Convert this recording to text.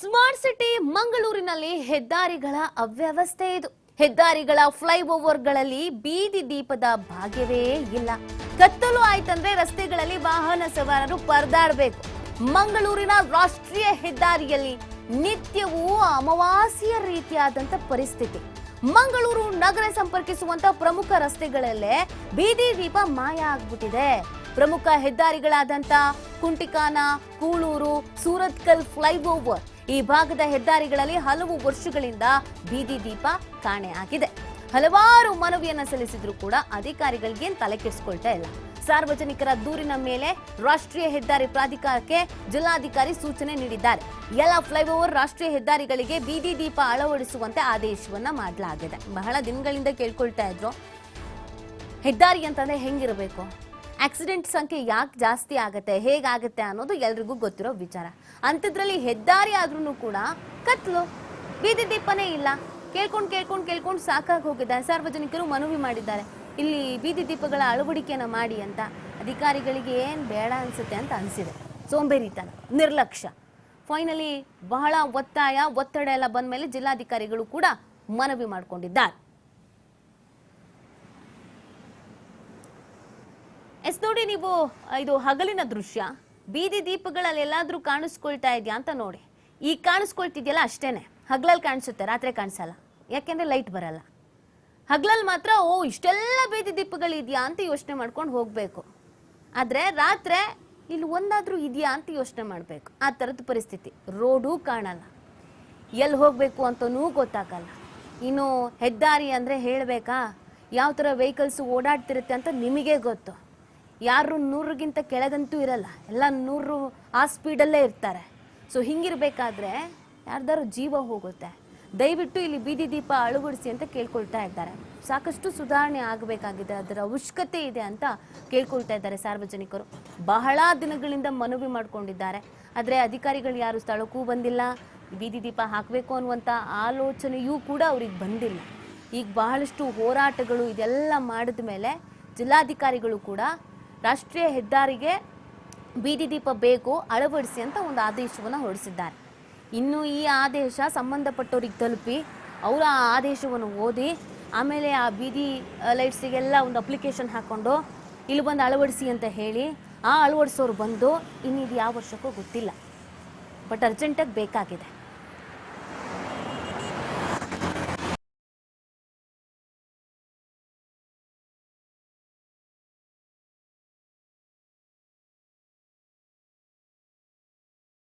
Smart city ಮಂಗಳೂರಿನಲ್ಲಿ ಹೆದ್ದಾರಿಗಳ ಅವ್ಯವಸ್ಥೆ ಇದು. ಹೆದ್ದಾರಿಗಳ ಫ್ಲೈಓವರ್ಗಳಲ್ಲಿ ಬೀದಿ ದೀಪದ ಭಾಗ್ಯವೇ ಇಲ್ಲ. ಕತ್ತಲು ಆಯ್ತಂದ್ರೆ ರಸ್ತೆಗಳಲ್ಲಿ ವಾಹನ ಸವಾರರು ಪರದಾಡಬೇಕು. ಮಂಗಳೂರಿನ ರಾಷ್ಟ್ರೀಯ ಹೆದ್ದಾರಿಯಲ್ಲಿ ನಿತ್ಯವೂ ಅಮಾವಾಸ್ಯ ರೀತಿಯಾದಂತ ಪರಿಸ್ಥಿತಿ. ಮಂಗಳೂರು ನಗರ ಸಂಪರ್ಕಿಸುವಂತ ಪ್ರಮುಖ ರಸ್ತೆಗಳಲ್ಲೇ ಬೀದಿ ದೀಪ ಮಾಯ ಆಗ್ಬಿಟ್ಟಿದೆ. ಪ್ರಮುಖ ಹೆದ್ದಾರಿಗಳಾದಂತ ಕುಂಟಿಕಾನ, ಕೂಳೂರು, ಸೂರತ್ಕಲ್ ಫ್ಲೈಓವರ್ ಈ ಭಾಗದ ಹೆದ್ದಾರಿಗಳಲ್ಲಿ ಹಲವು ವರ್ಷಗಳಿಂದ ಬೀದಿ ದೀಪ ಕಾಣೆ ಆಗಿದೆ. ಹಲವಾರು ಮನವಿಯನ್ನ ಸಲ್ಲಿಸಿದ್ರು ಕೂಡ ಅಧಿಕಾರಿಗಳಿಗೆ ತಲೆ ಕೆಡಿಸ್ಕೊಳ್ತಾ ಇಲ್ಲ. ಸಾರ್ವಜನಿಕರ ದೂರಿನ ಮೇಲೆ ರಾಷ್ಟ್ರೀಯ ಹೆದ್ದಾರಿ ಪ್ರಾಧಿಕಾರಕ್ಕೆ ಜಿಲ್ಲಾಧಿಕಾರಿ ಸೂಚನೆ ನೀಡಿದ್ದಾರೆ. ಎಲ್ಲ ಫ್ಲೈಓವರ್ ರಾಷ್ಟ್ರೀಯ ಹೆದ್ದಾರಿಗಳಿಗೆ ಬೀದಿ ದೀಪ ಅಳವಡಿಸುವಂತೆ ಆದೇಶವನ್ನ ಮಾಡಲಾಗಿದೆ. ಬಹಳ ದಿನಗಳಿಂದ ಕೇಳ್ಕೊಳ್ತಾ ಇದ್ರು. ಹೆದ್ದಾರಿ ಅಂತಂದ್ರೆ ಹೆಂಗಿರಬೇಕು? ಆಕ್ಸಿಡೆಂಟ್ ಸಂಖ್ಯೆ ಯಾಕೆ ಜಾಸ್ತಿ ಆಗುತ್ತೆ, ಹೇಗಾಗುತ್ತೆ ಅನ್ನೋದು ಎಲ್ರಿಗೂ ಗೊತ್ತಿರೋ ವಿಚಾರ. ಅಂಥದ್ರಲ್ಲಿ ಹೆದ್ದಾರಿ ಆದ್ರೂ ಕೂಡ ಕತ್ಲು. ಬೀದಿ ದೀಪನೇ ಇಲ್ಲ. ಕೇಳ್ಕೊಂಡು ಕೇಳ್ಕೊಂಡು ಕೇಳ್ಕೊಂಡು ಸಾಕಾಗಿ ಹೋಗಿದ್ದಾರೆ ಸಾರ್ವಜನಿಕರು ಮನವಿ ಮಾಡಿದ್ದಾರೆ. ಇಲ್ಲಿ ಬೀದಿ ದೀಪಗಳ ಅಳವಡಿಕೆಯನ್ನು ಮಾಡಿ ಅಂತ ಅಧಿಕಾರಿಗಳಿಗೆ ಏನು ಬೇಡ ಅನ್ಸುತ್ತೆ ಅಂತ ಅನಿಸಿದೆ. ಸೋಂಬೇರಿತನ, ನಿರ್ಲಕ್ಷ್ಯ. ಫೈನಲಿ ಬಹಳ ಒತ್ತಾಯ, ಒತ್ತಡ ಎಲ್ಲ ಬಂದ ಮೇಲೆ ಜಿಲ್ಲಾಧಿಕಾರಿಗಳು ಕೂಡ ಮನವಿ ಮಾಡಿಕೊಂಡಿದ್ದಾರೆ. ಎಸ್ ನೋಡಿ ನೀವು, ಇದು ಹಗಲಿನ ದೃಶ್ಯ. ಬೀದಿ ದೀಪಗಳಲ್ಲಿ ಎಲ್ಲಾದ್ರೂ ಕಾಣಿಸ್ಕೊಳ್ತಾ ಇದೆಯಾ ಅಂತ ನೋಡಿ. ಈಗ ಕಾಣಿಸ್ಕೊಳ್ತಿದ್ಯಲ್ಲ ಅಷ್ಟೇನೆ. ಹಗಲಲ್ಲಿ ಕಾಣಿಸುತ್ತೆ, ರಾತ್ರಿ ಕಾಣಿಸಲ್ಲ. ಯಾಕೆಂದ್ರೆ ಲೈಟ್ ಬರಲ್ಲ. ಹಗಲಲ್ಲಿ ಮಾತ್ರ, ಓ, ಇಷ್ಟೆಲ್ಲ ಬೀದಿ ದೀಪಗಳಿದೆಯಾ ಅಂತ ಯೋಚನೆ ಮಾಡ್ಕೊಂಡು ಹೋಗಬೇಕು. ಆದರೆ ರಾತ್ರಿ ಇಲ್ಲಿ ಒಂದಾದರೂ ಇದೆಯಾ ಅಂತ ಯೋಚನೆ ಮಾಡಬೇಕು. ಆ ಥರದ ಪರಿಸ್ಥಿತಿ. ರೋಡೂ ಕಾಣಲ್ಲ. ಎಲ್ಲಿ ಹೋಗಬೇಕು ಅಂತನೂ ಗೊತ್ತಾಗಲ್ಲ. ಇನ್ನು ಹೆದ್ದಾರಿ ಅಂದರೆ ಹೇಳಬೇಕಾ? ಯಾವ ಥರ ವೆಹಿಕಲ್ಸ್ ಓಡಾಡ್ತಿರುತ್ತೆ ಅಂತ ನಿಮಗೆ ಗೊತ್ತು. ಯಾರು ನೂರಿಗಿಂತ ಕೆಳಗಂತೂ ಇರಲ್ಲ. ಎಲ್ಲ ನೂರು ಆ ಸ್ಪೀಡಲ್ಲೇ ಇರ್ತಾರೆ. ಸೊ ಹಿಂಗಿರಬೇಕಾದ್ರೆ ಯಾರ್ದಾರು ಜೀವ ಹೋಗುತ್ತೆ. ದಯವಿಟ್ಟು ಇಲ್ಲಿ ಬೀದಿ ದೀಪ ಅಳವಡಿಸಿ ಅಂತ ಕೇಳ್ಕೊಳ್ತಾ ಇದ್ದಾರೆ. ಸಾಕಷ್ಟು ಸುಧಾರಣೆ ಆಗಬೇಕಾಗಿದೆ. ಅದರ ಅವಶ್ಯಕತೆ ಇದೆ ಅಂತ ಕೇಳ್ಕೊಳ್ತಾ ಇದ್ದಾರೆ ಸಾರ್ವಜನಿಕರು. ಬಹಳ ದಿನಗಳಿಂದ ಮನವಿ ಮಾಡಿಕೊಂಡಿದ್ದಾರೆ. ಆದರೆ ಅಧಿಕಾರಿಗಳು ಯಾರು ಸ್ಥಳಕ್ಕೂ ಬಂದಿಲ್ಲ. ಬೀದಿ ದೀಪ ಹಾಕಬೇಕು ಅನ್ನುವಂಥ ಆಲೋಚನೆಯೂ ಕೂಡ ಅವ್ರಿಗೆ ಬಂದಿಲ್ಲ. ಈಗ ಬಹಳಷ್ಟು ಹೋರಾಟಗಳು ಇದೆಲ್ಲ ಮಾಡಿದ ಮೇಲೆ ಜಿಲ್ಲಾಧಿಕಾರಿಗಳು ಕೂಡ ರಾಷ್ಟ್ರೀಯ ಹೆದ್ದಾರಿಗೆ ಬೀದಿ ದೀಪ ಬೇಕು ಅಳವಡಿಸಿ ಅಂತ ಒಂದು ಆದೇಶವನ್ನು ಹೊರಡಿಸಿದ್ದಾರೆ. ಇನ್ನು ಈ ಆದೇಶ ಸಂಬಂಧಪಟ್ಟವ್ರಿಗೆ ತಲುಪಿ ಅವರ ಆ ಆದೇಶವನ್ನು ಓದಿ ಆಮೇಲೆ ಆ ಬೀದಿ ಲೈಟ್ಸಿಗೆಲ್ಲ ಒಂದು ಅಪ್ಲಿಕೇಶನ್ ಹಾಕ್ಕೊಂಡು ಇಲ್ಲಿ ಬಂದು ಅಳವಡಿಸಿ ಅಂತ ಹೇಳಿ ಆ ಅಳವಡಿಸೋರು ಬಂದು ಇನ್ನಿದು ಯಾವ ವರ್ಷಕ್ಕೂ ಗೊತ್ತಿಲ್ಲ. ಬಟ್ ಅರ್ಜೆಂಟಾಗಿ ಬೇಕಾಗಿದೆ.